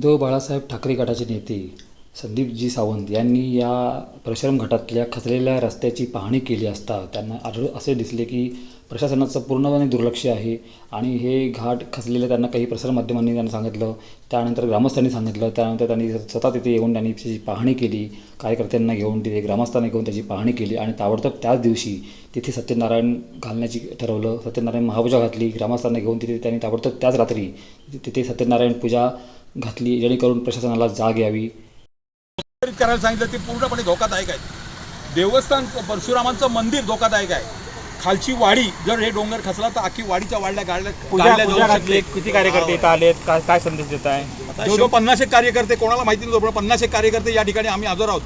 उद्धव बाळासाहेब ठाकरे गटाचे नेते संदीपजी सावंत यांनी या परिश्रम घाटातल्या खचलेल्या रस्त्याची पाहणी केली असता त्यांना आढळ असे दिसले की प्रशासनाचं पूर्णपणे दुर्लक्ष आहे आणि हे घाट खचलेलं त्यांना काही प्रसारमाध्यमांनी त्यांना सांगितलं त्यानंतर ग्रामस्थांनी सांगितलं त्यानंतर त्यांनी स्वतः तिथे येऊन त्यांनी त्याची पाहणी केली कार्यकर्त्यांना घेऊन तिथे ग्रामस्थांना घेऊन त्याची पाहणी केली आणि ताबडतोब त्याच दिवशी तिथे सत्यनारायण घालण्याची ठरवलं सत्यनारायण महापूजा घातली ग्रामस्थांना घेऊन तिथे त्यांनी ताबडतोब त्याच रात्री तिथे सत्यनारायण पूजा घातली जेणेकरून प्रशासनाला जाग यावी. करायला सांगितलं ते पूर्णपणे धोकादायक आहे. देवस्थान परशुरामांचं मंदिर धोकादायक आहे. खालची वाडी जर हे डोंगर खचला तर अख्खी वाडीच्या वाढल्या गाडल्या. किती कार्यकर्ते इथं आलेत? काय काय संदेश देत आहे? पन्नास एक कार्यकर्ते कोणाला माहिती नव्हतं पण पन्नास एक कार्यकर्ते या ठिकाणी आम्ही हजर आहोत.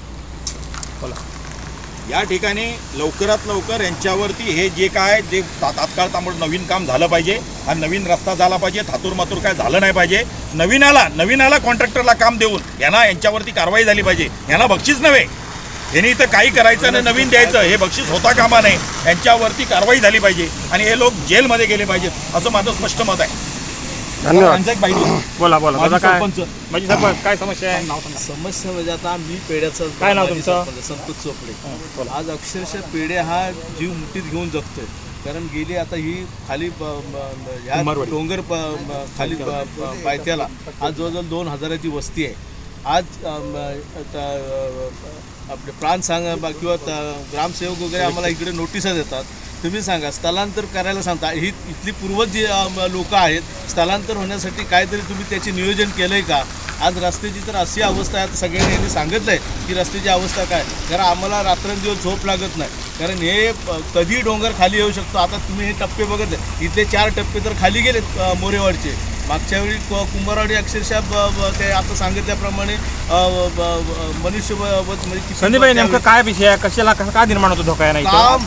या ठिकाणी लवकरात लवकर यांच्यावरती हे जे काय जे ता- तात्काळ तांबड नवीन काम झालं पाहिजे. हा नवीन रस्ता झाला पाहिजे. थातूर मातूर काय झालं नाही पाहिजे. नवीनाला नवीनाला कॉन्ट्रॅक्टरला काम देऊन यांना यांच्यावरती कारवाई झाली पाहिजे. यांना बक्षीस नव्हे. यांनी इथं काही करायचं आणि नवीन द्यायचं हे बक्षीस होता कामा नये. यांच्यावरती कारवाई झाली पाहिजे आणि हे लोक जेलमध्ये गेले पाहिजेत असं माझं स्पष्ट मत आहे. बोला बोला. काय? सरपंच. माझी सरपंच काय समस्या आहे? समस्या म्हणजे आता मी पेढ्याचा काय नाव तुमचं? सरपंच, संतोष चोपडे. आज अक्षरशः पेढे हा जीव मुठीत घेऊन जगतोय. कारण गेली आता ही खाली ह्या. डोंगर खाली पायथ्याला. आज जवळजवळ दोन हजाराची वस्ती आहे. आज आपले प्राण सांगा बा- किंवा ग्रामसेवक वगैरे आम्हाला इकडे नोटिसा देतात. तुम्ही सांगा स्थलांतर करायला सांगता. ही इथली पूर्वज जी लोक आहेत स्थलांतर होण्यासाठी काहीतरी तुम्ही त्याचे नियोजन केलंय का? आज रस्त्याची तर अशी अवस्था आहे आता सगळ्यांनी यांनी सांगितलंय की रस्त्याची अवस्था काय? कारण आम्हाला रात्रंदिवस झोप लागत नाही. कारण हे कधी डोंगर खाली येऊ शकतो. आता तुम्ही हे टप्पे बघितले इथले चार टप्पे तर खाली गेलेत मोरेवाडचे मागच्या वेळी क- कुंभारवाडी अक्षरशः ते आता सांगितल्याप्रमाणे मनुष्यवध म्हणजे किती संदीप भाई नेमकं काय विषय आहे? कशाला कसा काय निर्माण होतो धोका आहे नाही काम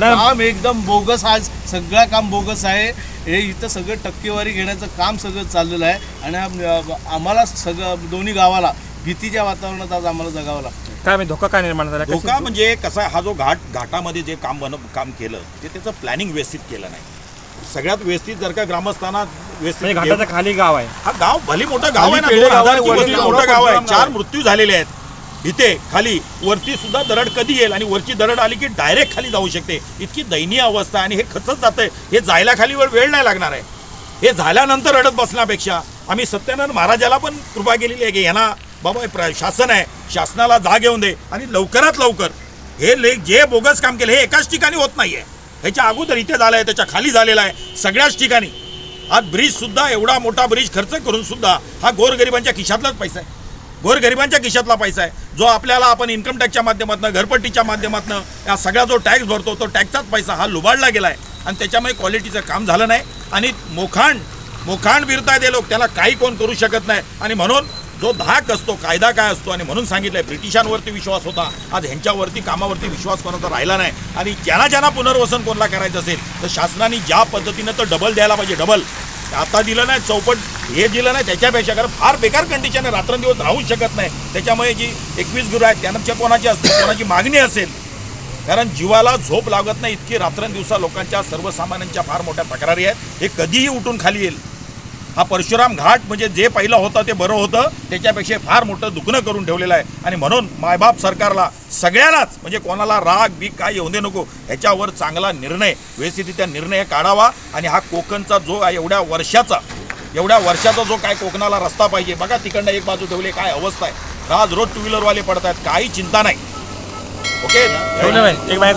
काम एकदम बोगस आज. सगळं काम बोगस आहे. हे इथं सगळं टक्केवारी घेण्याचं काम सगळं चाललेलं आहे. आणि आम- आम्हाला सगळं दोन्ही गावाला भीतीच्या वातावरणात आज आम्हाला जगावं लागतं काय म्हणजे धोका काय निर्माण झाला? धोका म्हणजे कसा हा जो घाट घाटामध्ये जे काम बन काम केलं ते त्याचं प्लॅनिंग व्यवस्थित केलं नाही. सगळ्यात व्यवस्थित जर का ग्रामस्थांना म्हणजे व्यवस्थित घाटाच्या खाली गाव आहे. हा गाव भली मोठं गाव आहे ना. मोठं गाव आहे. चार मृत्यू झालेले आहेत. इथे खाली वरती सुद्धा दरड कधी येईल आणि वरची दरड आली की डायरेक्ट खाली जाऊ शकते. इतकी दयनीय अवस्था आणि हे खचत जातंय. हे जायला खाली वेळ वेळ नाही लागणार आहे. हे झाल्यानंतर रडत बसण्यापेक्षा आम्ही सत्यानंद महाराजाला पण कृपा केलेली आहे की यांना बाबा शासन आहे. शासनाला जाग येऊन दे आणि लवकरात लवकर हे ले जे बोगस काम केलं हे एकाच ठिकाणी होत नाही आहे ह्याच्या अगोदर इथे झालं आहे त्याच्याखाली झालेला आहे सगळ्याच ठिकाणी. आज ब्रिजसुद्धा एवढा मोठा ब्रिज खर्च करून सुद्धा हा गोरगरिबांच्या खिशातलाच पैसा आहे. गोरगरिबांच्या खिशातला पैसा आहे. जो आपल्याला आपण इन्कम टॅक्सच्या माध्यमातून घरपट्टीच्या माध्यमातून या सगळा जो टॅक्स भरतो तो टॅक्सचाच पैसा हा लुबाडला गेला आहे आणि त्याच्यामुळे क्वालिटीचं काम झालं नाही. आणि मोखांड मोखांड फिरतायत हे लोक. त्याला काही कोण करू शकत नाही. आणि म्हणून जो धाक असतो कायदा काय असतो? आणि म्हणून सांगितलंय ब्रिटिशांवरती विश्वास होता. आज ह्यांच्यावरती कामावरती विश्वास कोणाचा राहिला नाही. आणि ज्यांना ज्यांना पुनर्वसन कोणाला करायचं असेल तर शासनाने ज्या पद्धतीनं तर डबल द्यायला पाहिजे डबल आता दिलं नाही चौपट हे दिलं नाही त्याच्यापेक्षा कारण फार बेकार कंडिशन आहे. रात्रंदिवस राहूच शकत नाही. त्याच्यामुळे जी एकवीस गुरु आहेत त्यांच्या कोणाची असते कोणाची मागणी असेल? कारण जीवाला झोप लागत नाही इतकी रात्रंदिवसा लोकांच्या सर्वसामान्यांच्या फार मोठ्या तक्रारी आहेत. हे कधीही उठून खाली येईल. हा परशुराम घाट म्हणजे जे पहिलं होतं ते बरं होतं. त्याच्यापेक्षा फार मोठं दुखणं करून ठेवलेलं आहे. आणि म्हणून मायबाप सरकारला सगळ्यांनाच म्हणजे कोणाला राग बीक काय येऊ दे नको ह्याच्यावर चांगला निर्णय व्यवस्थितरित्या निर्णय काढावा. आणि हा कोकणचा जो आहे एवढ्या वर्षाचा एवढ्या वर्षाचा जो काय कोकणाला रस्ता पाहिजे. बघा तिकडनं एक बाजू ठेवली काय अवस्था आहे. आज रोज टू व्हीलरवाले पडत आहेत काही चिंता नाही. ओके? एक बाय